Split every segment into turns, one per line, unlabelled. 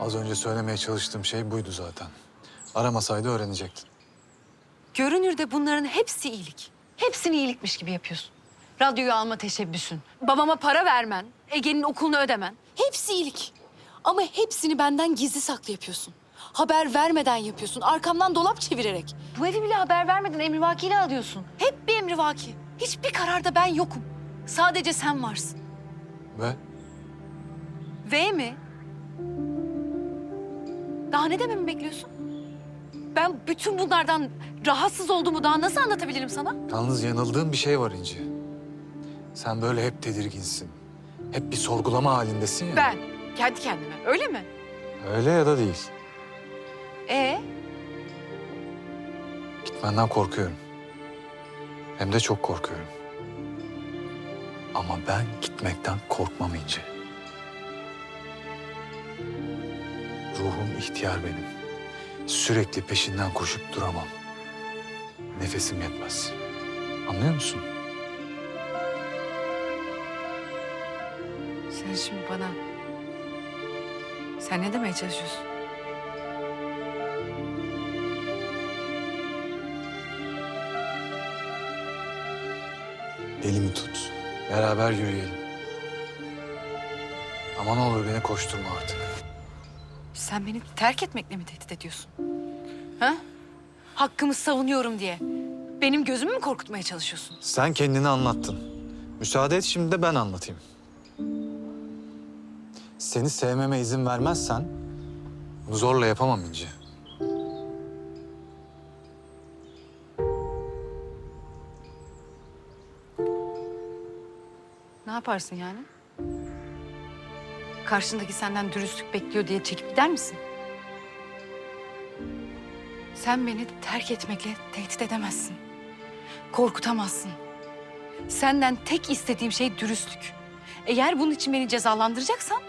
Az önce söylemeye çalıştığım şey buydu zaten. Aramasaydı öğrenecektin.
Görünürde bunların hepsi iyilik. Hepsini iyilikmiş gibi yapıyorsun. Radyoyu alma teşebbüsün, babama para vermen, Ege'nin okulunu ödemen. Hepsi iyilik. Ama hepsini benden gizli saklı yapıyorsun. Haber vermeden yapıyorsun, arkamdan dolap çevirerek. Bu evi bile haber vermeden emrivakiyle alıyorsun. Hep bir emrivaki. Hiçbir kararda ben yokum. Sadece sen varsın.
Ve
V mi? Daha ne dememi bekliyorsun? Ben bütün bunlardan rahatsız olduğumu daha nasıl anlatabilirim sana?
yalnız yanıldığın bir şey var İnci. Sen böyle hep tedirginsin. Hep bir sorgulama halindesin ya.
Ben, kendi kendime. Öyle mi?
Öyle ya da değil.
Ee,
Gitmenden korkuyorum. Hem de çok korkuyorum. Ama ben gitmekten korkmam İnci. Ruhum ihtiyar benim. Sürekli peşinden koşup duramam. Nefesim yetmez. Anlıyor musun?
sen şimdi bana... Sen ne demeye çalışıyorsun?
Elimi tut. Beraber yürüyelim. Ama ne olur beni koşturma artık.
Sen beni terk etmekle mi tehdit ediyorsun? Ha? Hakkımı savunuyorum diye. Benim gözümü mü korkutmaya çalışıyorsun?
Sen kendini anlattın. Müsaade et şimdi de ben anlatayım. Seni sevmeme izin vermezsen bunu zorla yapamam İnci.
Ne yaparsın yani? Karşındaki senden dürüstlük bekliyor diye çekip gider misin? Sen beni terk etmekle tehdit edemezsin. Korkutamazsın. Senden tek istediğim şey dürüstlük. Eğer bunun için beni cezalandıracaksan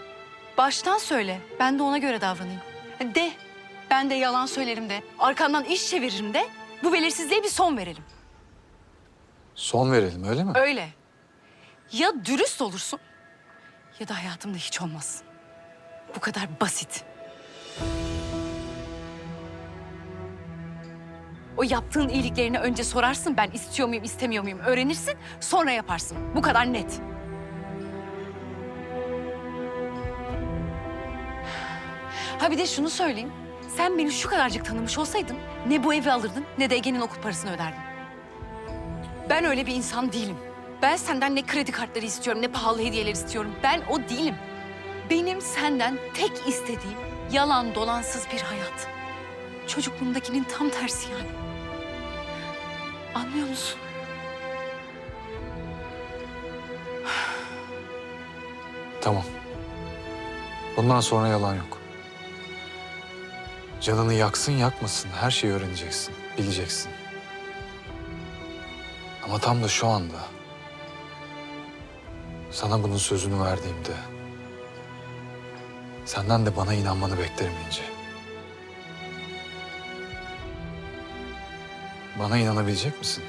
baştan söyle. Ben de ona göre davranayım. De. Ben de yalan söylerim de. Arkandan iş çeviririm de. Bu belirsizliğe bir son verelim.
Son verelim öyle mi?
Öyle. Ya dürüst olursun ya da hayatımda hiç olmazsın. Bu kadar basit. O yaptığın iyiliklerini önce sorarsın ben istiyor muyum istemiyor muyum öğrenirsin sonra yaparsın. Bu kadar net. Ha bir de şunu söyleyeyim. Sen beni şu kadarcık tanımış olsaydın ne bu evi alırdın ne de Ege'nin okul parasını öderdin. Ben öyle bir insan değilim. Ben senden ne kredi kartları istiyorum, ne pahalı hediyeler istiyorum. Ben o değilim. Benim senden tek istediğim yalan dolansız bir hayat. Çocukluğumdakinin tam tersi yani. Anlıyor musun?
Tamam. Bundan sonra yalan yok. Canını yaksın yakmasın her şeyi öğreneceksin, bileceksin. Ama tam da şu anda sana bunun sözünü verdiğimde senden de bana inanmanı beklerim İnci. Bana inanabilecek misin?